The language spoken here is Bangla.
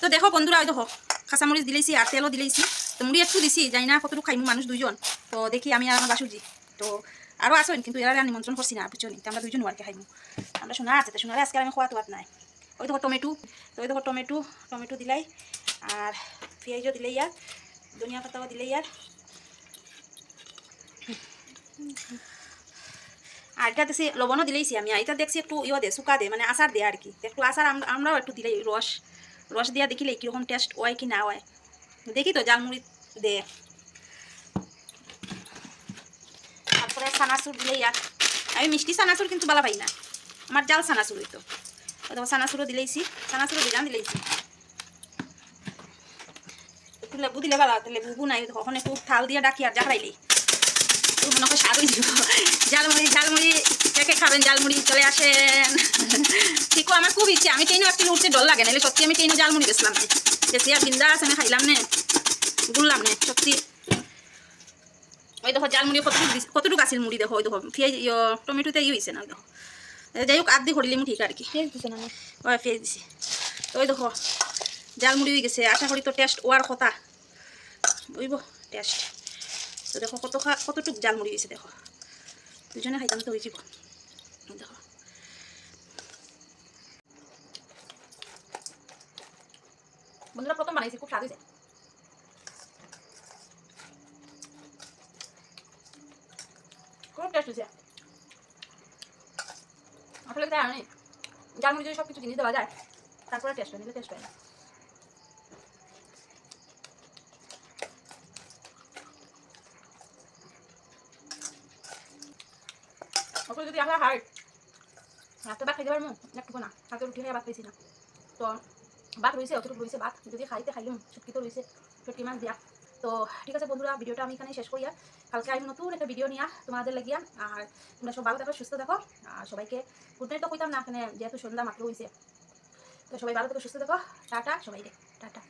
তো দেখো বন্ধুরা, ওই দেখো, কাঁচামরিচ দিলেছি আর তেলও দিলেছি। তো মুড়ি একটু দিছি, জানি না কতটুকু খাইমু মানুষ দুইজন। তো দেখি আমি আর আমার বাসুজি তো আরও আসেন কিন্তু এরা নিমন্ত্রণ করছি না বুঝছ নি তো আমরা দুজন ওয়ারকে খাইমু। আমরা শোনা আছে, তো শোনারে আজকে আমি খোয়া তোয়াত নাই। ওই দেখো টমেটো, তো ওই দেখো টমেটো টমেটো দিলাই। আর পেঁয়াজও দিলেই আর, ধনিয়া পাতাও দিলেই আর। আর এটা দেখছি, লবণও দিলেইছি আমি। এটা দেখছি একটু ইয়ে দে, শুকা দে মানে আচার দে আর কি। একটু আচার আম- আমরাও একটু দিলেই রস। রস দিয়া দেখিলে কীরকম টেস্ট হয় কি না হয়? দেখি তো জালমুড়ি দে। তারপরে সানাসুর দিলেই আর আমি মিষ্টি সানাসুর কিন্তু ভালো পাই না। আমার জাল সানাসুর হইতো। দেখো সানাসুরও দিলেইছি সানাসুরও দিলাম, দিলেইছি। একটু লেবু দিলে ভালো লেবু নাই, তখন একটু থাল দিয়ে ডাকি আর জাহরাইলেই মনে হয় স্বাদ হয়ে যাব ঝালমুড়ি ঝালমুড়ি কে খাবেন ঝালমুড়ি চলে আসেন। ঠিকও আমার খুব ইচ্ছে। আমি ট্রেনও একটু উঠতে ডর লাগে নাহলে সত্যি আমি ট্রেনে ঝালমুড়ি না। বেশি আর বিন্দাস আমি খাইলাম না গুললাম না সত্যি। ওই দেখো ঝালমুড়ি কতটুকু দিছি- কতটুকু আসিল মুড়ি দেখো ওই দেখো পেঁয়াজ টমেটোতে ইয়ে হয়েছে না দেখো। যাই হোক আধি করিলিম ঠিক আর কি। পেঁয়াজ দিছে না ওই পেঁয়াজ দিছি। ওই দেখো ঝালমুড়ি হয়ে গেছে। আশা করি তো টেস্ট ওয়ার কথা। বুঝব? টেস্ট তো দেখো কত কতটুক জালমুড়ি হয়েছে দেখো। দুজনে খাইতাম তো হয়ে যাব দেখো। বন্ধুরা প্রথম বানাইছি, খুব স্বাদ হয়েছে। খুব টেস্ট হয়েছে। আসলে তাই আমি জালমুড়ি যদি সব কিছু জিনিস দেওয়া যায়, তারপরে টেস্ট হয় নিলে টেস্ট হয় না। ওকে যদি আমরা হাই রাতে ভাত খাইতে পারব একটু না হাতে রুটি খাই ভাত খাইছি না। তো, ভাত রয়েছে অতটুকু রয়েছে ভাত। যদি খাইতে খাইলাম ছুটকি তো রয়েছে ছুটকি মাছ দিয়া। তো, ঠিক আছে বন্ধুরা, ভিডিওটা আমি এখানে শেষ করিয়া কালকে আমি নতুন একটা ভিডিও নিয়া তোমাদের লাগিয়া। আর তোমরা সব ভালো থাকো, সুস্থ থাকো। আর সবাইকে গুড নাইট তো কইতাম না, এখানে যেহেতু সন্ধ্যা মাত্র হয়েছে তো, সবাই ভালো থাকো, সুস্থ থাকো। টাটা, সবাইকে। টাটা।